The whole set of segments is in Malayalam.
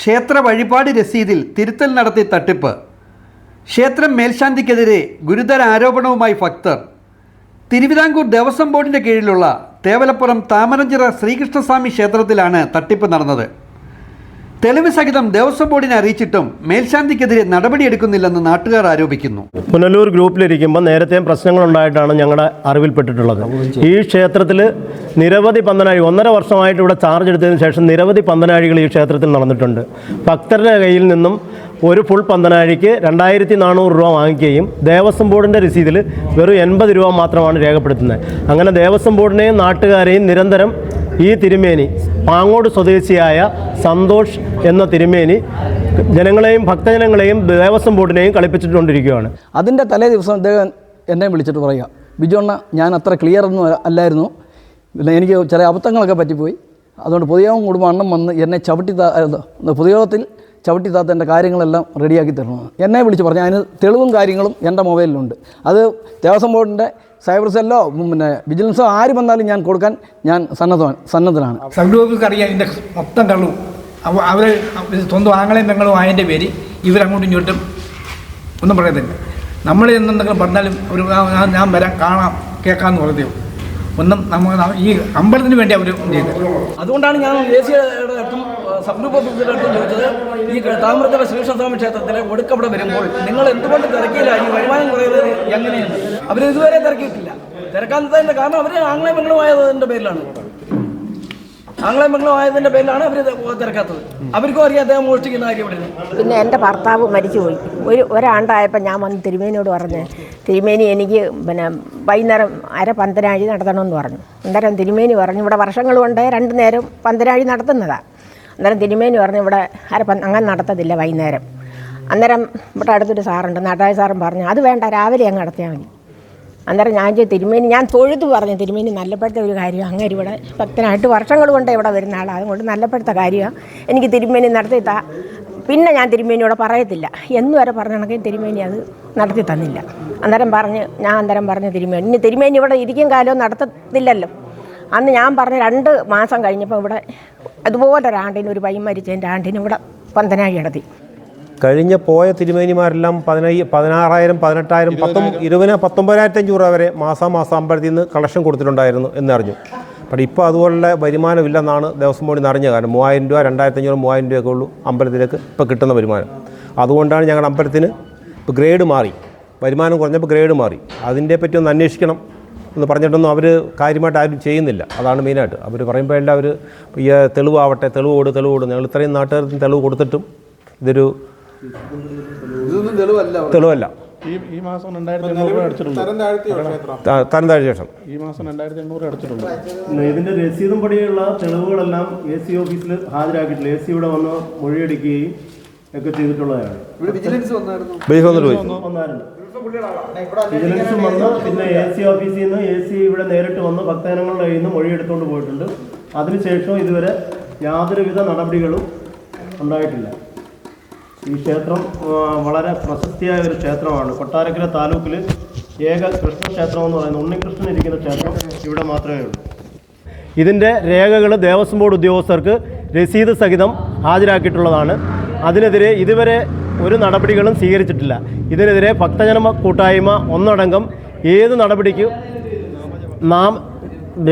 ക്ഷേത്ര വഴിപാട് രസീതിൽ തിരുത്തൽ നടത്തി തട്ടിപ്പ്. ക്ഷേത്രം മേൽശാന്തിക്കെതിരെ ഗുരുതര ആരോപണവുമായി ഭക്തർ. തിരുവിതാംകൂർ ദേവസ്വം ബോർഡിന്റെ കീഴിലുള്ള തേവലപ്പുറം താമരഞ്ചിറ ശ്രീകൃഷ്ണസ്വാമി ക്ഷേത്രത്തിലാണ് തട്ടിപ്പ് നടന്നത്. തെളിവ് സഹിതം ദേവസ്വം ബോർഡിനെ അറിയിച്ചിട്ടും മേൽശാന്തിക്കെതിരെ നടപടിയെടുക്കുന്നില്ലെന്ന് നാട്ടുകാർ ആരോപിക്കുന്നു. പുനലൂർ ഗ്രൂപ്പിലിരിക്കുമ്പോൾ നേരത്തെ പ്രശ്നങ്ങളുണ്ടായിട്ടാണ് ഞങ്ങളുടെ അറിവിൽപ്പെട്ടിട്ടുള്ളത്. ഈ ക്ഷേത്രത്തിൽ നിരവധി പന്തനാഴി ഒന്നര വർഷമായിട്ട് ഇവിടെ ചാർജ് എടുത്തതിന് ശേഷം നിരവധി പന്തനാഴികൾ ഈ ക്ഷേത്രത്തിൽ നടന്നിട്ടുണ്ട്. ഭക്തരുടെ കയ്യിൽ നിന്നും ഒരു ഫുൾ പന്തനാഴിക്ക് രണ്ടായിരത്തി നാനൂറ് രൂപ വാങ്ങിക്കുകയും ദേവസ്വം ബോർഡിന്റെ രസീതിൽ വെറും എൺപത് രൂപ മാത്രമാണ് രേഖപ്പെടുത്തുന്നത്. അങ്ങനെ ദേവസ്വം ബോർഡിനെയും നാട്ടുകാരെയും നിരന്തരം ഈ തിരുമേനി പാങ്ങോട് സ്വദേശിയായ സന്തോഷ് എന്ന തിരുമേനി ജനങ്ങളെയും ഭക്തജനങ്ങളെയും ദേവസ്വം ബോർഡിനെയും കളിപ്പിച്ചിട്ടുകൊണ്ടിരിക്കുകയാണ്. അതിന്റെ തലേ ദിവസം അദ്ദേഹം എന്നെ വിളിച്ചിട്ട് പറയുക ബിജുണ്ണ ഞാൻ അത്ര ക്ലിയർ ഒന്നും അല്ലായിരുന്നു. പിന്നെ എനിക്ക് ചില അബദ്ധങ്ങളൊക്കെ പറ്റിപ്പോയി. അതുകൊണ്ട് പൊതുയോഗം കൂടുമ്പോൾ അണ്ണം വന്ന് എന്നെ ചവിട്ടി പുതിയോഗത്തിൽ ചവിട്ടി താത്ത എന്റെ കാര്യങ്ങളെല്ലാം റെഡിയാക്കി തരണം. എന്നെ വിളിച്ച് പറഞ്ഞു അതിന് തെളിവും കാര്യങ്ങളും എന്റെ മൊബൈലിലുണ്ട്. അത് ദേവസ്വം ബോർഡിന്റെ സൈബർ സെല്ലോ പിന്നെ വിജിലൻസോ ആര് വന്നാലും ഞാൻ കൊടുക്കാൻ ഞാൻ സന്നദ്ധ സന്നദ്ധനാണ്. സബ്ഗ്രൂപ്പുകൾക്ക് അറിയാം ഇതിന്റെ മൊത്തം കള്ളു. അവ അവർ സ്വന്തം ആങ്ങളെയും പെങ്ങളും ആയതിന്റെ പേര് ഇവരങ്ങോട്ടും ഇങ്ങോട്ടും ഒന്നും പറയത്തില്ല. നമ്മൾ എന്തെങ്കിലും പറഞ്ഞാലും ഒരു ഞാൻ വരാം കാണാം കേൾക്കാമെന്ന് പറഞ്ഞതേ. ഒന്നും നമ്മൾ ഈ അമ്പലത്തിന് വേണ്ടി അവർ ചെയ്തത് അതുകൊണ്ടാണ് ഞാൻ ദേശീയയുടെ ഓഫീസറുടെ അടുത്തും ചോദിച്ചത് ഈ താമരത്തല ശ്രീകൃഷ്ണസ്വാമി ക്ഷേത്രത്തിലെ ഒടുക്കവിടെ വരുമ്പോൾ നിങ്ങൾ എന്തുകൊണ്ട് തിരക്കിയില്ല? ഈ വരുമാനം കുറയുന്നത് എങ്ങനെയാണ് അവർ ഇതുവരെ തിരക്കിയിട്ടില്ല. തിരക്കാത്തതിന്റെ കാരണം അവർ ആംഗ്ലേ മംഗളമായതിന്റെ പേരിലാണ്. ആംഗ്ലേ മംഗളമായതിന്റെ പേരിലാണ് അവർ തിരക്കാത്തത്. അവർക്കും അറിയാം അദ്ദേഹം മോഷ്ടിക്കുന്ന കാര്യം ഇവിടെ പിന്നെ എന്റെ ഭർത്താവ് മരിച്ചുപോയി. ഒരു ഒരാണ്ടായപ്പോൾ ഞാൻ വന്ന് തിരുമേനിയോട് പറഞ്ഞ് തിരുമേനി എനിക്ക് പിന്നെ വൈകുന്നേരം അര പന്തനാഴി നടത്തണമെന്ന് പറഞ്ഞു. അന്നേരം തിരുമേനി പറഞ്ഞു ഇവിടെ വർഷങ്ങൾ കൊണ്ട് രണ്ട് നേരം പന്തനാഴി നടത്തുന്നതാണ് അന്നേരം തിരുമേനി പറഞ്ഞു ഇവിടെ ആരപ്പം അങ്ങനെ നടത്തത്തില്ല വൈകുന്നേരം. അന്നേരം ഇവിടെ അടുത്തൊരു സാറുണ്ട് നാട്ടായ സാറും പറഞ്ഞു അത് വേണ്ട രാവിലെ അങ്ങ് നടത്തിയാൽ മതി. അന്നേരം ഞാൻ ചെയ്തു തിരുമേനി ഞാൻ തൊഴുതു പറഞ്ഞു തിരുമേനി നല്ലപ്പെട്ട ഒരു കാര്യം അങ്ങനെ ഇവിടെ ഭക്തനായിട്ട് വർഷങ്ങൾ കൊണ്ട് ഇവിടെ വരുന്ന ആളാണ് അതുകൊണ്ട് നല്ലപ്പെടുത്ത കാര്യമാണ് എനിക്ക് തിരുമേനി നടത്തി താ. പിന്നെ ഞാൻ തിരുമേനിയോട് പറയത്തില്ല എന്ന് വരെ പറഞ്ഞാണെങ്കിൽ തിരുമേനി അത് നടത്തി തന്നില്ല. അന്നേരം പറഞ്ഞ് ഞാൻ അന്നേരം പറഞ്ഞു തിരുമേനി ഇനി തിരുമേനി ഇവിടെ ഇരിക്കും കാലവും നടത്തത്തില്ലല്ലോ. അന്ന് ഞാൻ പറഞ്ഞ രണ്ട് മാസം കഴിഞ്ഞപ്പോൾ ഇവിടെ അതുപോലെ ഒരു ആണ്ടിന് ഒരു പയ്യൻ മരിച്ചതിന്റെ ആണ്ടിന് ഇവിടെ പന്തനായി നടത്തി കഴിഞ്ഞ പോയ തിരുമേനിമാരെല്ലാം പതിനയ്യ പതിനാറായിരം പതിനെട്ടായിരം പത്തൊ ഇരുപതിന് പത്തൊമ്പതിനായിരത്തി അഞ്ഞൂറ് രൂപ വരെ മാസാമാസം അമ്പലത്തിൽ നിന്ന് കളക്ഷൻ കൊടുത്തിട്ടുണ്ടായിരുന്നു എന്നറിഞ്ഞു. പക്ഷേ ഇപ്പോൾ അതുപോലുള്ള വരുമാനമില്ലെന്നാണ് ദേവസ്വം ബോർഡിൽ നിന്ന് അറിഞ്ഞ കാരണം മൂവായിരം രൂപ രണ്ടായിരത്തി അഞ്ഞൂറ് മൂവായിരം രൂപയൊക്കെ ഉള്ളൂ അമ്പലത്തിലേക്ക് ഇപ്പോൾ കിട്ടുന്ന വരുമാനം. അതുകൊണ്ടാണ് ഞങ്ങളുടെ അമ്പലത്തിന് ഇപ്പോൾ ഗ്രേഡ് മാറി. വരുമാനം കുറഞ്ഞപ്പോൾ ഗ്രേഡ് മാറി. അതിന്റെ പറ്റി ഒന്ന് അന്വേഷിക്കണം. എന്ന് പറഞ്ഞിട്ടൊന്നും അവർ കാര്യമായിട്ട് ആരും ചെയ്യുന്നില്ല. അതാണ് മെയിനായിട്ട് അവർ പറയുമ്പോഴെല്ലാം അവർ ഈ തെളിവാവട്ടെ തെളിവ് കൊടു തെളിവ് കൊടു ഞങ്ങൾ ഇത്രയും നാട്ടുകാർക്ക് തെളിവ് കൊടുത്തിട്ടും ഇതൊരു തെളിവല്ല ഈ ഈ മാസം രണ്ടായിരത്തി എണ്ണൂറ് അടിച്ചിട്ടുണ്ട് തരം താഴ്ച ശേഷം ഈ മാസം രണ്ടായിരത്തി എണ്ണൂറ് അടിച്ചിട്ടുണ്ട് ഇതിന്റെ രസീതും പടിയുള്ള തെളിവുകളെല്ലാം എ സി ഓഫീസിൽ ഹാജരാക്കിയിട്ടില്ല. എ സിയുടെ ഇവിടെ വന്ന് മൊഴിയെടുക്കുകയും ഒക്കെ ചെയ്തിട്ടുള്ളതാണ്. വന്നിട്ട് പോയി. വന്നായിരുന്നു. വിജിലൻസും വന്ന് പിന്നെ എ സി ഓഫീസിൽ നിന്ന് എ സി ഇവിടെ നേരിട്ട് വന്ന് ഭക്തജനങ്ങളുടെ കയ്യിൽ നിന്ന് മൊഴിയെടുത്തുകൊണ്ട് പോയിട്ടുണ്ട്. അതിനുശേഷം ഇതുവരെ യാതൊരുവിധ നടപടികളും ഉണ്ടായിട്ടില്ല. ഈ ക്ഷേത്രം വളരെ പ്രശസ്തിയായ ഒരു ക്ഷേത്രമാണ്. കൊട്ടാരക്കര താലൂക്കിൽ ഏക കൃഷ്ണക്ഷേത്രം എന്ന് പറയുന്നത് ഉണ്ണികൃഷ്ണൻ ഇരിക്കുന്ന ക്ഷേത്രം ഇവിടെ മാത്രമേ ഉള്ളൂ. ഇതിന്റെ രേഖകൾ ദേവസ്വം ബോർഡ് ഉദ്യോഗസ്ഥർക്ക് രസീത് സഹിതം ഹാജരാക്കിയിട്ടുള്ളതാണ്. അതിനെതിരെ ഇതുവരെ ഒരു നടപടികളും സ്വീകരിച്ചിട്ടില്ല. ഇതിനെതിരെ ഭക്തജന കൂട്ടായ്മ ഒന്നടങ്കം ഏത് നടപടിക്കും നാം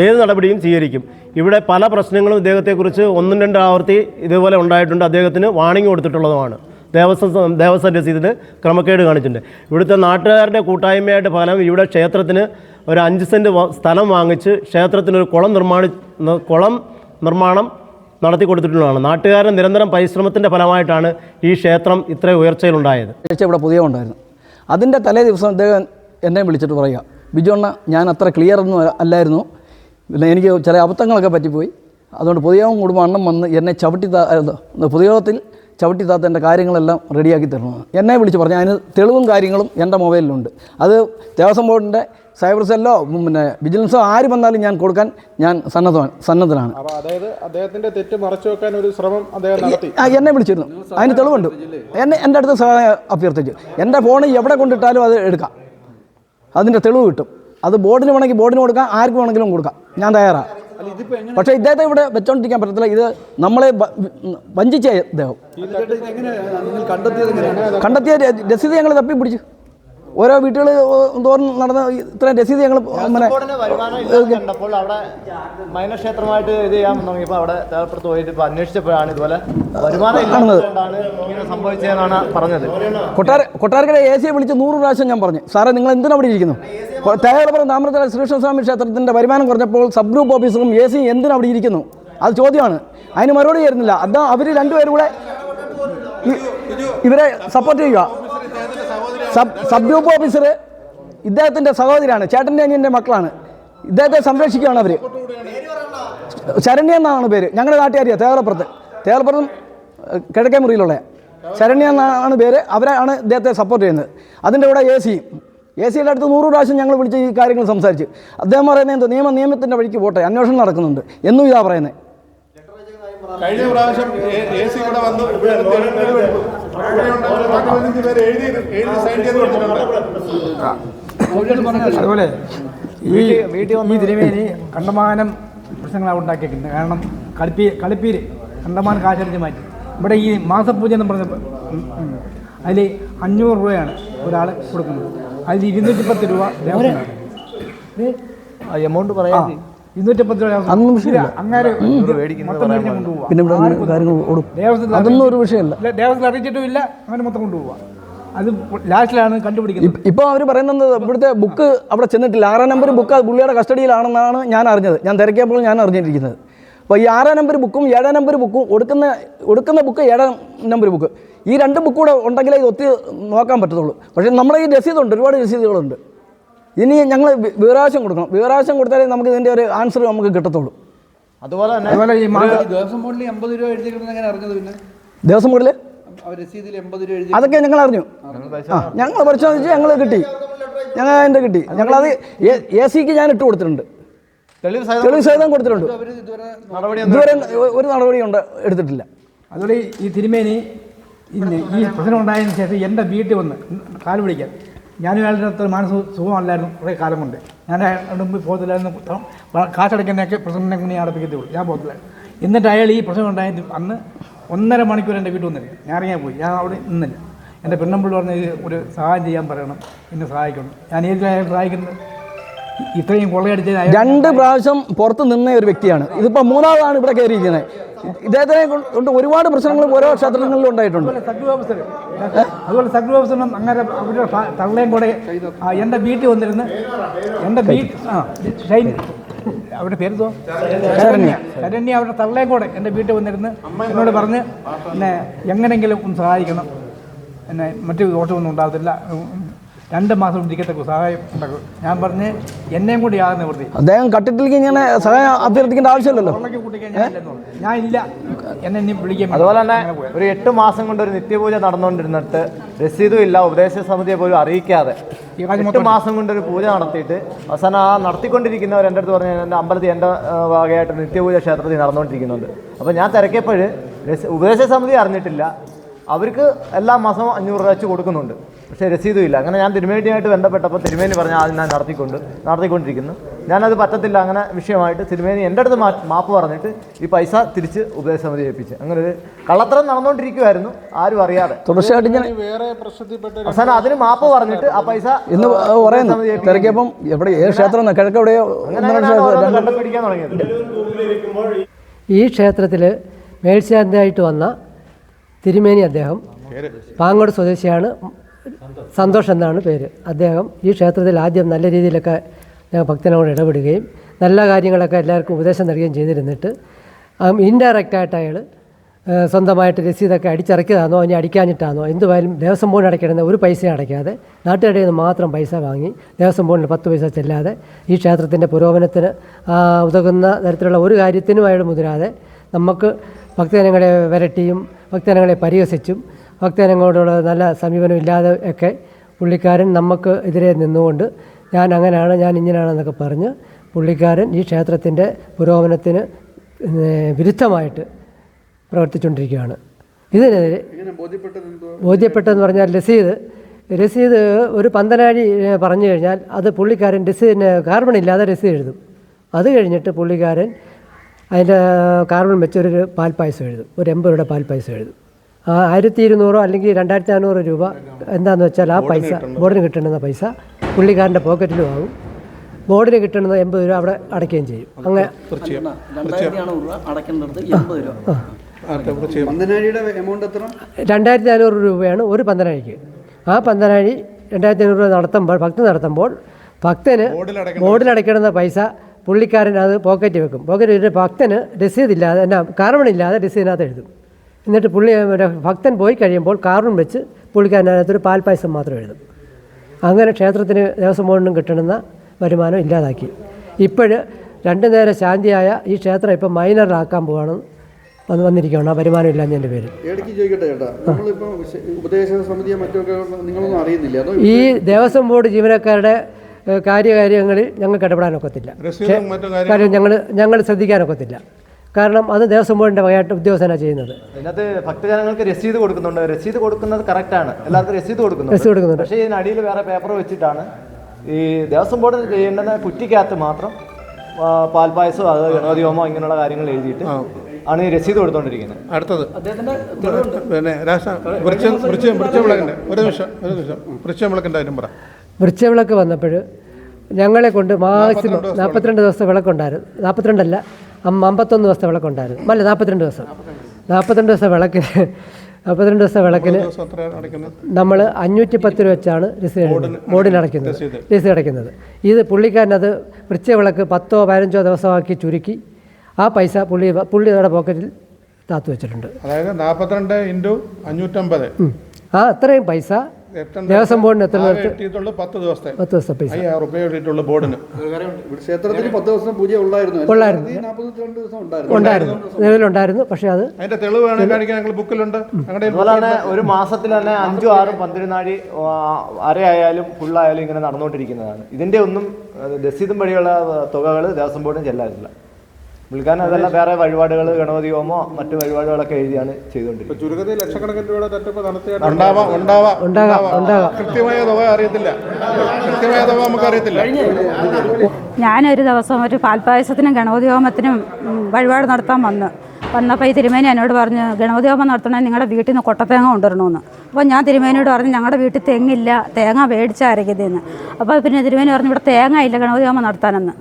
ഏത് നടപടിയും സ്വീകരിക്കും. ഇവിടെ പല പ്രശ്നങ്ങളും ഇദ്ദേഹത്തെക്കുറിച്ച് ഒന്നും രണ്ട് ആവർത്തി ഇതുപോലെ ഉണ്ടായിട്ടുണ്ട്. അദ്ദേഹത്തിന് വാണിംഗ് കൊടുത്തിട്ടുള്ളതുമാണ്. ദേവസ്വം ദേവസ്വം രസീതിൽ ക്രമക്കേട് കാണിച്ചിട്ടുണ്ട്. ഇവിടുത്തെ നാട്ടുകാരുടെ കൂട്ടായ്മയായിട്ട് ഫലം ഇവിടെ ക്ഷേത്രത്തിന് ഒരു അഞ്ച് സെന്റ് സ്ഥലം വാങ്ങിച്ച് ക്ഷേത്രത്തിന് ഒരു കുളം നിർമ്മാണി കുളം നിർമ്മാണം നടത്തി കൊടുത്തിട്ടുള്ളതാണ്. നാട്ടുകാരുടെ നിരന്തരം പരിശ്രമത്തിന്റെ ഫലമായിട്ടാണ് ഈ ക്ഷേത്രം ഇത്ര ഉയർച്ചയിലുണ്ടായത്. ഇവിടെ പുതിയ ഉണ്ടായിരുന്നു. അതിന്റെ തലേ ദിവസം അദ്ദേഹം എന്നെ വിളിച്ചിട്ട് പറയുക ബിജുണ്ണ ഞാൻ അത്ര ക്ലിയർ ഒന്നും അല്ലായിരുന്നു. പിന്നെ എനിക്ക് ചില അബദ്ധങ്ങളൊക്കെ പറ്റിപ്പോയി. അതുകൊണ്ട് പുതിയവും കുടുംബം അണ്ണം വന്ന് എന്നെ ചവിട്ടി പൊതുയോഗത്തിൽ ചവിട്ടി താത്ത എന്റെ കാര്യങ്ങളെല്ലാം റെഡിയാക്കി തരണമെന്ന് എന്നെ വിളിച്ച് പറഞ്ഞു അതിന് തെളിവും കാര്യങ്ങളും എന്റെ മൊബൈലിലുണ്ട് അത് ദേവസ്വം ബോർഡിന്റെ സൈബർ സെല്ലോ പിന്നെ വിജിലൻസോ ആര് വന്നാലും ഞാൻ കൊടുക്കാൻ ഞാൻ സന്നദ്ധ സന്നദ്ധനാണ്. അതായത് അദ്ദേഹത്തിന്റെ തെറ്റ് മറച്ചു വെക്കാൻ ഒരു ശ്രമം അദ്ദേഹം നടത്തി. എന്നെ വിളിച്ചിരുന്നു. അതിന് തെളിവുണ്ട്. എന്നെ എന്റെ അടുത്ത് സഹായം അഭ്യർത്ഥിച്ചു. എന്റെ ഫോൺ എവിടെ കൊണ്ടിട്ടാലും അത് എടുക്കാം. അതിന്റെ തെളിവ് കിട്ടും. അത് ബോർഡിന് വേണമെങ്കിൽ ബോർഡിന് കൊടുക്കാം ആർക്ക് വേണമെങ്കിലും കൊടുക്കാം. ഞാൻ തയ്യാറാണ് പക്ഷെ ഇദ്ദേഹത്തെ ഇവിടെ വെച്ചോണ്ടിരിക്കാൻ പറ്റത്തില്ല. ഇത് നമ്മളെ വഞ്ചിച്ച ഇദ്ദേഹം. കണ്ടെത്തിയ രസീത് ഞങ്ങൾ തപ്പി പിടിച്ചു ഓരോ വീട്ടുകൾ തോറും നടന്ന ഇത്രയും രസീത് ഞങ്ങൾ കണ്ടപ്പോൾ അവിടെ മൈനർ ക്ഷേത്രമായിട്ട് ഇത് ചെയ്യാൻ തുടങ്ങിയപ്പോൾ അവിടെ തേവപ്പുറത്ത് പോയിട്ട് ഇപ്പോൾ അന്വേഷിച്ചപ്പോഴാണ് ഇതുപോലെ വരുമാനം ഇല്ലാത്തതുകൊണ്ടാണ് ഇങ്ങനെ സംഭവിച്ചതെന്നാണ് പറഞ്ഞത്. കൊട്ടാര കൊട്ടാരക്കര എ സിയെ വിളിച്ച് നൂറ് പ്രാവശ്യം ഞാൻ പറഞ്ഞു. സാറേ നിങ്ങൾ എന്തിനാ അവിടെ ഇരിക്കുന്നു? തേവലപ്പുറം താമരത്തല ശ്രീകൃഷ്ണസ്വാമി ക്ഷേത്രത്തിന്റെ വരുമാനം കുറഞ്ഞപ്പോൾ സബ് ഗ്രൂപ്പ് ഓഫീസറും എ സിയും എന്തിനാ അവിടെ ഇരിക്കുന്നു? അത് ചോദ്യമാണ്. അതിന് മറുപടി തരുന്നില്ല. അതാ അവർ രണ്ടുപേരും കൂടെ ഇവരെ സപ്പോർട്ട് ചെയ്യുക. സബ് സബ് ഗ്രൂപ്പ് ഓഫീസർ ഇദ്ദേഹത്തിന്റെ സഹോദരിയാണ്. ചേട്ടന്റെ അനിയന്റെ മക്കളാണ്. ഇദ്ദേഹത്തെ സംരക്ഷിക്കുകയാണ് അവർ ശരണ്യ എന്നാണ് പേര്. ഞങ്ങളുടെ നാട്ടുകാരിയാണ് തേവലപ്പുറത്ത്. തേവലപ്പുറം ഏഹ്, കിഴക്കേ മുറിയിലുള്ള. ശരണ്യ എന്നാണ് പേര്. അവരാണ് ഇദ്ദേഹത്തെ സപ്പോർട്ട് ചെയ്യുന്നത്. അതിന്റെ കൂടെ എ സിയും എ സിയുടെ അടുത്ത് നൂറ് പ്രാവശ്യം ഞങ്ങൾ വിളിച്ച് ഈ കാര്യങ്ങൾ സംസാരിച്ച്. അദ്ദേഹം പറയുന്നത് എന്തോ? നിയമ നിയമത്തിന്റെ വഴിക്ക് പോട്ടെ അന്വേഷണം നടക്കുന്നുണ്ട്. എന്നും ഇതാ പറയുന്നത്. കഴിഞ്ഞ പ്രാവശ്യം എ സി ഇവിടെ വന്ന് അതുപോലെ ഈ വീട്ടിൽ ഈ തിരുമേനി കണ്ടമാനം പ്രശ്നങ്ങളാണ് ഉണ്ടാക്കിയിട്ടുണ്ട് കാരണം കളിപ്പി കളിപ്പീര് കണ്ടമാനം കാശടിച്ച് മാറ്റി. ഇവിടെ ഈ മാസപൂജ എന്ന് പറഞ്ഞ അതിൽ അഞ്ഞൂറ് രൂപയാണ് ഒരാൾ കൊടുക്കുന്നത്. അതിൽ ഇരുന്നൂറ്റി പത്ത് രൂപ എമൗണ്ട് ആ. പറയാൻ ഇരുന്നൂറ്റി പത്ത് രൂപ ദേവസ്വം. അതൊന്നും വിഷയമില്ല. പിന്നെ ഇവിടെ അങ്ങനെ കാര്യങ്ങൾ ഓടും. അതൊന്നും ഒരു വിഷയമല്ല. ദേവസ്വത്തിൽ അറിയിച്ചിട്ടും ഇല്ല അങ്ങനെ മൊത്തം കൊണ്ടുപോവാ. അത് ലാസ്റ്റിലാണ് കണ്ടുപിടിക്കുന്നത്. ഇപ്പോൾ അവർ പറയുന്നത് ഇവിടുത്തെ ബുക്ക് അവിടെ ചെന്നിട്ടില്ല. ആറാം നമ്പർ ബുക്ക് അത് പുള്ളിയുടെ കസ്റ്റഡിയിലാണെന്നാണ് ഞാൻ അറിഞ്ഞത്. ഞാൻ തിരക്കിയപ്പോൾ ഞാൻ അറിഞ്ഞിരിക്കുന്നത്. അപ്പോൾ ഈ ആറാം നമ്പർ ബുക്കും ഏഴാം നമ്പർ ബുക്കും ഒടുക്കുന്ന ഒടുക്കുന്ന ബുക്ക് ഏഴാം നമ്പർ ബുക്ക് ഈ രണ്ട് ബുക്ക് കൂടെ ഉണ്ടെങ്കിലേ ഇത് ഒത്തി നോക്കാൻ പറ്റത്തുള്ളൂ. പക്ഷേ നമ്മളെ ഈ രസീതുണ്ട്. ഒരുപാട് രസീതുകളുണ്ട്. ഇനി ഞങ്ങൾ വി- കൊടുക്കണം. വിവരാവകാശം കൊടുത്താലേ നമുക്ക് ഇതിന്റെ ഒരു ആൻസർ നമുക്ക് കിട്ടത്തുള്ളൂ. അതുപോലെ തന്നെ അതുപോലെ ഈ ദേവസ്വം ബോർഡിൽ എൺപത് രൂപ എഴുതിയിരിക്കുന്നത് എങ്ങനെ അറിഞ്ഞത് പിന്നെ? ദേവസ്വം ബോർഡിൽ അവർ രസീതിൽ എൺപത് രൂപ എഴുതി അതൊക്കെ ഞങ്ങൾ അറിഞ്ഞു. ആ ഞങ്ങൾ പരിശോധിച്ച് ഞങ്ങൾ കിട്ടി. ഞങ്ങൾ അതിന്റെ കിട്ടി. ഞങ്ങളത് എ സിക്ക് ഞാൻ ഇട്ട് കൊടുത്തിട്ടുണ്ട്. തെളിവ് സഹിതം കൊടുത്തിട്ടുണ്ട്. ഇതുവരെ ഒരു നടപടി ഉണ്ട് എടുത്തിട്ടില്ല. അതുപോലെ ഈ- ഈ തിരുമേനി ഇന്ന് ഈ പ്രശ്നം ഉണ്ടായതിനു ശേഷം എന്റെ വീട്ടിൽ വന്ന് കാൽ പിടിക്കാൻ. ഞാനും അയാളുടെ അത്ര മനസ്സ് സുഖമല്ലായിരുന്നു കുറേ കാലം കൊണ്ട് ഞാൻ അയാളുടെ മുമ്പ് പോകത്തില്ലായിരുന്നു. കാശടയ്ക്കുന്നതൊക്കെ പ്രസിഡന്റിനെ കൊണ്ട് ഞാൻ അടപ്പിക്കത്തുള്ളൂ ഞാൻ പോകത്തില്ല എന്നിട്ട് അയാൾ ഈ പ്രശ്നം ഉണ്ടായത് അന്ന് ഒന്നര മണിക്കൂർ എന്റെ വീട്ടിൽ വന്നില്ല ഞാൻ ഇറങ്ങിയാൽ പോയി. ഞാൻ അവിടെ ഇന്നില്ല എന്റെ പെണ്ണമ്പിള്ളി പറഞ്ഞ ഒരു സഹായം ചെയ്യാൻ പറയണം. എന്നെ സഹായിക്കണം. ഞാൻ ഏതിലാണ് സഹായിക്കുന്നത്? ഇത്രയും കൊള്ളയടിച്ചത് രണ്ട് പ്രാവശ്യം പുറത്ത് നിന്ന ഒരു വ്യക്തിയാണ്. ഇതിപ്പോൾ മൂന്നാമതാണ് ഇവിടെ കയറിയിരിക്കുന്നത്. ഇദ്ദേഹത്തിനെ കൊണ്ട് ഒരുപാട് പ്രശ്നങ്ങൾ ഓരോ ക്ഷേത്രങ്ങളിലും ഉണ്ടായിട്ടുണ്ട്. അതുപോലെ സഗ്രു ഓഫീസറിനും അങ്ങനെ അവരുടെ തള്ളയും കൂടെ എന്റെ വീട്ടിൽ വന്നിരുന്ന് എന്റെ വീട്ട് ആ ഷൈൻ അവരുടെ പേരുതോ ശരണ്യ. ശരണ്യ അവരുടെ തള്ളയും കൂടെ എന്റെ വീട്ടിൽ വന്നിരുന്ന് എന്നോട് പറഞ്ഞ് എന്നെ എങ്ങനെങ്കിലും ഒന്ന് സഹായിക്കണം. എന്നെ മറ്റു ദോഷമൊന്നും ഉണ്ടാകത്തില്ല. രണ്ട് മാസം ഇരിക്കത്തക്ക സഹായം ഉണ്ടാക്കും. ഞാൻ പറഞ്ഞ് എന്നെയും കൂടി ആകുന്ന വൃത്തി അദ്ദേഹം കട്ടിട്ടിലേക്ക് ഇങ്ങനെ സഹായം അഭ്യർത്ഥിക്കേണ്ട ആവശ്യമില്ലല്ലോ. ഞാൻ. ഞാൻ ഇല്ല. എന്നെ ഇനി വിളിക്കാൻ അതുപോലെ തന്നെ ഒരു എട്ട് മാസം കൊണ്ട് ഒരു നിത്യപൂജ നടന്നുകൊണ്ടിരുന്നിട്ട് രസീതും ഇല്ല ഉപദേശ സമിതിയെ പോലും അറിയിക്കാതെ എട്ട് മാസം കൊണ്ട് ഒരു പൂജ നടത്തിയിട്ട് അവസാനം ആ നടത്തിക്കൊണ്ടിരിക്കുന്നവർ എന്റെ അടുത്ത് പറഞ്ഞു എന്റെ അമ്പലത്തിൽ എന്റെ ഭാഗമായിട്ട് നിത്യപൂജ ക്ഷേത്രത്തിൽ നടന്നുകൊണ്ടിരിക്കുന്നുണ്ട്. അപ്പോൾ ഞാൻ തിരക്കിയപ്പോൾ ഉപദേശ സമിതി അറിഞ്ഞിട്ടില്ല. അവർക്ക് എല്ലാ മാസവും അഞ്ഞൂറ് രൂപ വെച്ച് കൊടുക്കുന്നുണ്ട്. പക്ഷേ രസീതും ഇല്ല അങ്ങനെ ഞാൻ തിരുമേനിയായിട്ട് ബന്ധപ്പെട്ടപ്പോൾ തിരുമേനി പറഞ്ഞ അത് ഞാൻ നടത്തിക്കൊണ്ട് നടത്തിക്കൊണ്ടിരിക്കുന്നു. ഞാനത് പറ്റത്തില്ല. അങ്ങനെ വിഷയമായിട്ട് തിരുമേനി എന്റെ അടുത്ത് മാ- മാപ്പ് പറഞ്ഞിട്ട് ഈ പൈസ തിരിച്ച് ഉപദേശസമിതി ഏൽപ്പിച്ച്. അങ്ങനെ ഒരു കള്ളത്തരം നടന്നുകൊണ്ടിരിക്കുമായിരുന്നു ആരും അറിയാതെ. തുടർച്ചയായിട്ട് വേറെ അവസാനം അതിന് മാപ്പ് പറഞ്ഞിട്ട് ആ പൈസ ഇന്ന് പറയുന്നു. തിരക്കിയപ്പം എവിടെ ഏത് ക്ഷേത്രം കിഴക്ക് എവിടെയോ കണ്ടുപിടിക്കാൻ തുടങ്ങിയത്. ഈ ക്ഷേത്രത്തിൽ മേൽശാന്തിയായിട്ട് വന്ന തിരുമേനി അദ്ദേഹം പാങ്ങോട് സ്വദേശിയാണ്. സന്തോഷ് എന്നാണ് പേര്. അദ്ദേഹം ഈ ക്ഷേത്രത്തിൽ ആദ്യം നല്ല രീതിയിലൊക്കെ ഭക്തനോട് ഇടപെടുകയും നല്ല കാര്യങ്ങളൊക്കെ എല്ലാവർക്കും ഉപദേശം നൽകുകയും ചെയ്തിരുന്നിട്ട് ഇൻഡയറക്റ്റായിട്ട് അയാൾ സ്വന്തമായിട്ട് രസീതൊക്കെ അടിച്ചിറക്കിയതാണോ ഇനി അടിക്കാഞ്ഞിട്ടാണോ എന്തുവായാലും ദേവസ്വം ബോർഡിന് അടയ്ക്കണമെന്ന് ഒരു പൈസയും അടയ്ക്കാതെ നാട്ടുകാരുടെ നിന്ന് മാത്രം പൈസ വാങ്ങി ദേവസ്വം ബോർഡിന് പത്ത് പൈസ ചെല്ലാതെ ഈ ക്ഷേത്രത്തിന്റെ പുരോഗമനത്തിന് ഉതകുന്ന തരത്തിലുള്ള ഒരു കാര്യത്തിനും അയാൾ മുതിരാതെ നമുക്ക് ഭക്തജനങ്ങളെ വരട്ടിയും ഭക്തജനങ്ങളെ പരിഹസിച്ചും ഭക്തജനങ്ങളോടുള്ള നല്ല സമീപനം ഇല്ലാതെ ഒക്കെ പുള്ളിക്കാരൻ നമുക്ക് എതിരെ നിന്നുകൊണ്ട് ഞാൻ അങ്ങനെയാണ് ഞാൻ ഇങ്ങനെയാണെന്നൊക്കെ പറഞ്ഞ് പുള്ളിക്കാരൻ ഈ ക്ഷേത്രത്തിന്റെ പുരോഗമനത്തിന് വിരുദ്ധമായിട്ട് പ്രവർത്തിച്ചുകൊണ്ടിരിക്കുകയാണ്. ഇതിനെതിരെ ബോധ്യപ്പെട്ടെന്ന് പറഞ്ഞാൽ രസീത് രസീത് ഒരു പന്തനാഴി പറഞ്ഞു കഴിഞ്ഞാൽ അത് പുള്ളിക്കാരൻ രസീതിന് കാർബണില്ലാതെ രസീത് എഴുതും. അത് കഴിഞ്ഞിട്ട് പുള്ളിക്കാരൻ അതിന്റെ കാർബൺ വെച്ചൊരു പാൽപ്പായസം എഴുതും. ഒരു എൺപത് രൂപയുടെ പാൽപ്പായസം എഴുതും. ആയിരത്തി ഇരുന്നൂറോ അല്ലെങ്കിൽ രണ്ടായിരത്തി നാനൂറ് രൂപ എന്താണെന്ന് വെച്ചാൽ ആ പൈസ ബോർഡിന് കിട്ടുന്ന പൈസ പുള്ളിക്കാരന്റെ പോക്കറ്റിലും ആകും ബോർഡിന് കിട്ടുന്നത് എൺപത് രൂപ അവിടെ അടയ്ക്കുകയും ചെയ്യും. അങ്ങനെ രണ്ടായിരത്തി നാനൂറ് രൂപയാണ് ഒരു പന്തനാഴിക്ക്. ആ പന്തനാഴി രണ്ടായിരത്തി അഞ്ഞൂറ് രൂപ നടത്തുമ്പോൾ ഭക്തി നടത്തുമ്പോൾ ഭക്തന് ബോർഡിൽ അടയ്ക്കണമെന്ന പൈസ. പുള്ളിക്കാരൻ അത് പോക്കറ്റ് വെക്കും. പോക്കറ്റ് വെച്ചിട്ട് ഭക്തന് രസീതില്ലാതെ എന്നാ കാരണമില്ലാതെ രസീതിനകത്ത് എഴുതും. എന്നിട്ട് പുള്ളി ഭക്തൻ പോയി കഴിയുമ്പോൾ കാർഡും വെച്ച് പുള്ളിക്കാരനകത്തൊരു പാൽപ്പായസം മാത്രം എഴുതും. അങ്ങനെ ക്ഷേത്രത്തിന് ദേവസ്വം ബോർഡിനും കിട്ടണമെന്ന വരുമാനം ഇല്ലാതാക്കി. ഇപ്പോഴ് രണ്ടു നേരം ശാന്തിയായ ഈ ക്ഷേത്രം ഇപ്പം മൈനറിലാക്കാൻ പോവാണ്. വന്ന് വന്നിരിക്കുകയാണ്. ആ വരുമാനം പേര്. സമിതിയോ നിങ്ങളൊന്നും അറിയുന്നില്ല? ഈ ദേവസ്വം ബോർഡ് ജീവനക്കാരുടെ കാര്യകാര്യങ്ങളിൽ ഞങ്ങൾക്ക് ഇടപെടാനൊക്കത്തില്ല. കാര്യം ഞങ്ങൾ ഞങ്ങൾ ശ്രദ്ധിക്കാനൊക്കത്തില്ല. കാരണം അത് ദേവസ്വം ബോർഡിന്റെ വകയായിട്ട് ഉദ്യോഗസ്ഥനാണ് ചെയ്യുന്നത്. അതിനകത്ത് ഭക്തജനങ്ങൾക്ക് രസീത് കൊടുക്കുന്നുണ്ട്. രസീത് കൊടുക്കുന്നത് കറക്റ്റാണ് എല്ലാവർക്കും രസീത് കൊടുക്കുന്നു രസീത് കൊടുക്കുന്നുണ്ട്. പക്ഷേ ഇതിനടിയിൽ വേറെ പേപ്പർ വെച്ചിട്ടാണ് ഈ ദേവസ്വം ബോർഡ് ചെയ്യേണ്ടുന്ന കുറ്റിക്കകത്ത് മാത്രം പാൽപായസോ അത് ഗണോദ്യോമോ ഹോമോ ഇങ്ങനെയുള്ള കാര്യങ്ങൾ എഴുതിയിട്ട് ആണ് ഈ രസീത് കൊടുത്തോണ്ടിരിക്കുന്നത്. അടുത്തത്. പിന്നെ ഒരു നിമിഷം ഒരു നിമിഷം. കാര്യം പറ. വൃക്ഷവിളക്ക് വന്നപ്പോൾ ഞങ്ങളെ കൊണ്ട് മാക്സിമം നാൽപ്പത്തിരണ്ട് ദിവസത്തെ വിളക്കുണ്ടായിരുന്നു. നാൽപ്പത്തിരണ്ടല്ല അമ്പത്തൊന്ന് ദിവസത്തെ വിളക്കുണ്ടായിരുന്നു. അല്ല നാൽപ്പത്തിരണ്ട് ദിവസം. നാൽപ്പത്തിരണ്ട് ദിവസം വിളക്കിന് നാൽപ്പത്തിരണ്ട് ദിവസം വിളക്കിന് നമ്മൾ അഞ്ഞൂറ്റി പത്ത് രൂപ വെച്ചാണ് രസീത് ബോർഡിന് അടയ്ക്കുന്നത്. രസീത് അടയ്ക്കുന്നത്. ഇത് പുള്ളിക്കാരനത് വൃക്ഷവിളക്ക് പത്തോ പതിനഞ്ചോ ദിവസമാക്കി ചുരുക്കി ആ പൈസ പുള്ളി പുള്ളി നമ്മുടെ പോക്കറ്റിൽ താത്തു വെച്ചിട്ടുണ്ട്. അതായത് നാൽപ്പത്തിരണ്ട് ഇന്റു അഞ്ഞൂറ്റമ്പത്. ആ അത്രയും പൈസ ദേവസ്വം ബോർഡിന് എത്ര ആകെ കിട്ടിയിട്ടുള്ളൂ പത്ത് ദിവസത്തെ. പത്ത് ദിവസത്തെ പൈസ. അയ്യായിരം റുപ്യ കിട്ടിയിട്ടുള്ളൂ ബോർഡിന്. ക്ഷേത്രത്തിന് പത്ത് ദിവസം പൂജ ഉള്ളായിരുന്നു. ഉണ്ടായിരുന്നു. ഉണ്ടായിരുന്നു. നിലവിലുണ്ടായിരുന്നു. പക്ഷേ അത് അതിന്റെ തെളിവ് വേണമെങ്കിൽ കാണിക്കാൻ ഞങ്ങൾ ബുക്കിലുണ്ട്. ഞങ്ങളുടെ അതുപോലെ ഒരു മാസത്തിൽ തന്നെ അഞ്ചും ആറും പന്തിരുന്നാഴി അരയായാലും ഫുള്ളായാലും ഇങ്ങനെ നടന്നുകൊണ്ടിരിക്കുന്നതാണ്. ഇതിന്റെ ഒന്നും രസീതും വഴിയുള്ള തുകകൾ ദേവസ്വം ബോർഡിന് ചെല്ലാറില്ല. പുള്ളിക്കാരൻ അതെല്ലാം വേറെ വഴിപാടുകൾ ഗണപതി ഹോമോ മറ്റു വഴിപാടുകളൊക്കെ എഴുതിയാണ് കൃത്യമായ തുക അറിയത്തില്ല. കൃത്യമായ തുക നമുക്ക് അറിയത്തില്ല ഞാനൊരു ദിവസം ഒരു പാൽപ്പായസത്തിനും ഗണപതി ഹോമത്തിനും വഴിപാട് നടത്താൻ വന്ന് വന്നപ്പോൾ ഈ തിരുമേനി എന്നോട് പറഞ്ഞു ഗണപതി ഹോമം നടത്തണമെങ്കിൽ നിങ്ങളുടെ വീട്ടിൽ നിന്ന് കൊട്ടത്തേങ്ങ കൊണ്ടുവരണമെന്ന്. അപ്പോൾ ഞാൻ തിരുമേനിയോട് പറഞ്ഞു ഞങ്ങളുടെ വീട്ടിൽ തെങ്ങില്ല തേങ്ങ മേടിച്ചായിരിക്കുന്നതെന്ന് അപ്പോൾ പിന്നെ തിരുമേനി പറഞ്ഞു ഇവിടെ തേങ്ങ ഇല്ല ഗണപതി ഹോമം നടത്താനെന്ന്.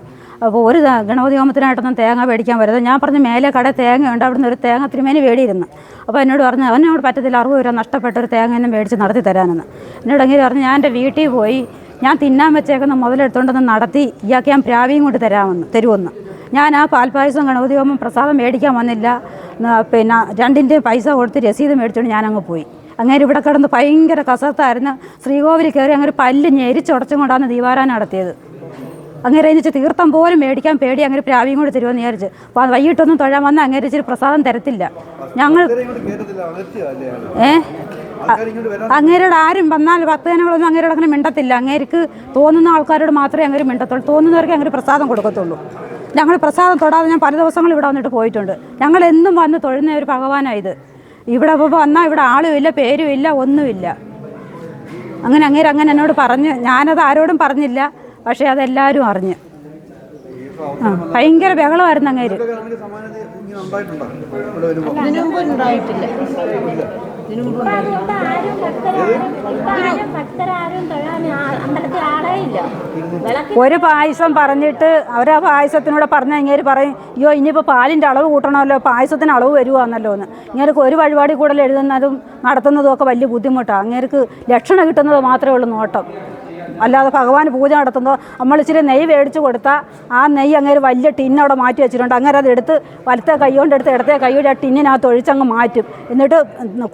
അപ്പോൾ ഒരു ത- ഗണപതി ഹോമത്തിനായിട്ടൊന്നും തേങ്ങ മേടിക്കാൻ വരുന്നത് ഞാൻ പറഞ്ഞു മേലെ കട തേങ്ങയുണ്ട് നിന്ന് ഒരു തേങ്ങ തിരുമേനി വേടിയിരുന്നു അപ്പോൾ എന്നോട് പറഞ്ഞു അവനോട് പറ്റത്തില്ല അറുപത് രൂപ നഷ്ടപ്പെട്ട ഒരു തേങ്ങ എന്നെ മേടിച്ച് നടത്തി തരാനെന്ന്. എന്നോട് അങ്ങനെ പറഞ്ഞു ഞാൻ എന്റെ വീട്ടിൽ പോയി ഞാൻ തിന്നാൻ വെച്ചേക്കുന്ന മുതലെടുത്തോണ്ടൊന്ന് നടത്തി ഇയാൾക്ക് ഞാൻ പ്രാവിയും കൊണ്ട് തരാമെന്ന് തരുമെന്ന്. ഞാൻ ആ പാൽപ്പായസം ഗണപതി ഹോമം പ്രസാദം മേടിക്കാൻ വന്നില്ല. പിന്നെ രണ്ടിന്റെ പൈസ കൊടുത്ത് രസീത് മേടിച്ചുകൊണ്ട് ഞാനങ്ങ് പോയി. അങ്ങനെ ഇവിടെ കിടന്ന് ഭയങ്കര കസർത്തായിരുന്നു. ശ്രീകോവിൽ കയറി അങ്ങനെ പല്ല് ഞെരിച്ചുടച്ചും കൊണ്ടാണ് ദീപാരാധന നടത്തിയത്. അങ്ങനെ എന്നുവെച്ച് തീർത്ഥം പോലും മേടിക്കാൻ പേടി അങ്ങനെ പ്രാവിയും കൂടി തരുമെന്ന് വിചാരിച്ച്. അപ്പോൾ അത് വൈകിട്ടൊന്നും തൊഴാൻ വന്നാൽ അങ്ങനെ ഇച്ചിരി പ്രസാദം തരത്തില്ല. ഞങ്ങൾ ഏ? അങ്ങേരോട് ആരും വന്നാൽ ഭക്തജനങ്ങളൊന്നും അങ്ങേരോട് അങ്ങനെ മിണ്ടത്തില്ല. അങ്ങേർക്ക് തോന്നുന്ന ആൾക്കാരോട് മാത്രമേ അങ്ങനെ മിണ്ടത്തുള്ളൂ. തോന്നുന്നവർക്ക് അങ്ങനെ പ്രസാദം കൊടുക്കത്തുള്ളൂ. ഞങ്ങൾ പ്രസാദം തൊടാതെ ഞാൻ പല ദിവസങ്ങൾ ഇവിടെ വന്നിട്ട് പോയിട്ടുണ്ട്. ഞങ്ങൾ എന്നും വന്ന് തൊഴുന്ന ഒരു ഭഗവാനായത് ഇവിടെ വന്നാൽ ഇവിടെ ആളും ഇല്ല പേരും ഇല്ല ഒന്നുമില്ല. അങ്ങനെ അങ്ങേര് അങ്ങനെ എന്നോട് പറഞ്ഞ് ഞാനത് ആരോടും പറഞ്ഞില്ല. പക്ഷേ അതെല്ലാവരും അറിഞ്ഞ്. ഭയങ്കര ബഹളമായിരുന്നു അങ്ങേര്. ഒരു പായസം പറഞ്ഞിട്ട് അവർ പായസത്തിനൂടെ പറഞ്ഞ ഇങ്ങനെ പറയും അയ്യോ ഇനിയിപ്പോൾ പാലിന്റെ അളവ് കൂട്ടണമല്ലോ പായസത്തിന് അളവ് വരുവാന്നല്ലോ എന്ന്. ഇങ്ങനെയൊക്കെ ഒരു വഴിപാടി കൂടുതൽ എഴുതുന്നതും നടത്തുന്നതും ഒക്കെ വലിയ ബുദ്ധിമുട്ടാണ് അങ്ങേർക്ക് ലക്ഷണം കിട്ടുന്നത് മാത്രമേ ഉള്ളൂ നോട്ടം. അല്ലാതെ ഭഗവാൻ പൂജ നടത്തുമ്പോൾ നമ്മൾ ഇച്ചിരി നെയ്യ് മേടിച്ച് കൊടുത്താൽ ആ നെയ്യ് അങ്ങനെ വലിയ ടിന്നവിടെ മാറ്റി വെച്ചിട്ടുണ്ട്. അങ്ങനെ അതെടുത്ത് വലത്തെ കൈ കൊണ്ട് എടുത്ത് ഇടത്തെ കൈ കൊണ്ട് ആ ടിന്നിനകത്ത് ഒഴിച്ചങ്ങ് മാറ്റും. എന്നിട്ട്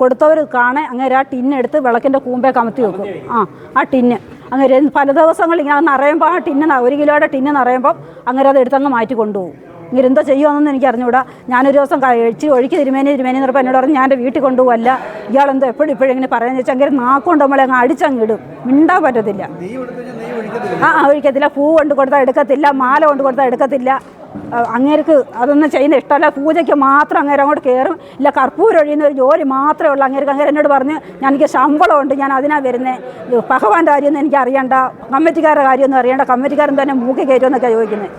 കൊടുത്തവർ കാണെ അങ്ങനെ ആ ടിന്നെടുത്ത് വിളക്കിന്റെ കൂമ്പേ കമത്തി വെക്കും. ആ ആ ടിന്ന്. അങ്ങനെ പല ദിവസങ്ങൾ ഇങ്ങനെ നിറയുമ്പോൾ ആ ടിന്ന് ഒരു കിലോയുടെ ടിന്ന് നിറയുമ്പോൾ അങ്ങനെ അത് എടുത്തങ്ങ് മാറ്റി കൊണ്ടുപോകും. ഇങ്ങനെ എന്തോ ചെയ്യുമെന്നൊന്നും എനിക്ക് അറിഞ്ഞുകൂടാ ഞാനൊരു ദിവസം കഴിച്ച് ഒഴുക്കി തിരുമേനി തിരുമേനി എന്നപ്പോൾ എന്നോട് പറഞ്ഞു ഞാൻ എന്റെ വീട്ടിൽ കൊണ്ടുപോകല്ല ഇയാളെന്തോ എപ്പോഴും ഇപ്പോഴും ഇങ്ങനെ പറയാൻ വെച്ചാൽ അങ്ങനെ നാക്കൊണ്ട് നമ്മളെ അങ്ങ് അടിച്ചങ്ങിടും മിണ്ടാൻ പറ്റത്തില്ല. ആ ഒഴിക്കത്തില്ല. പൂ കൊണ്ട് കൊടുത്താൽ എടുക്കത്തില്ല മാല കൊണ്ട് കൊടുത്താൽ എടുക്കത്തില്ല. അങ്ങേർക്ക് അതൊന്നും ചെയ്യുന്ന ഇഷ്ടമല്ല. പൂജയ്ക്ക് മാത്രം അങ്ങേര് അങ്ങോട്ട് കയറും ഇല്ല കർപ്പൂരം ഒഴിയുന്ന ഒരു ജോലി മാത്രമേ ഉള്ളൂ. അങ്ങേർക്ക് അങ്ങേര് എന്നോട് പറഞ്ഞ് ഞാൻ എനിക്ക് ശമ്പളമുണ്ട് ഞാൻ അതിനാ വരുന്നത് ഭഗവാന്റെ കാര്യമൊന്നും എനിക്ക് അറിയണ്ട. കമ്മിറ്റിക്കാരുടെ കാര്യമൊന്നും അറിയണ്ട. കമ്മിറ്റിക്കാരൻ തന്നെ മൂക്കി കയറ്റുമെന്നൊക്കെ ചോദിക്കുന്നത്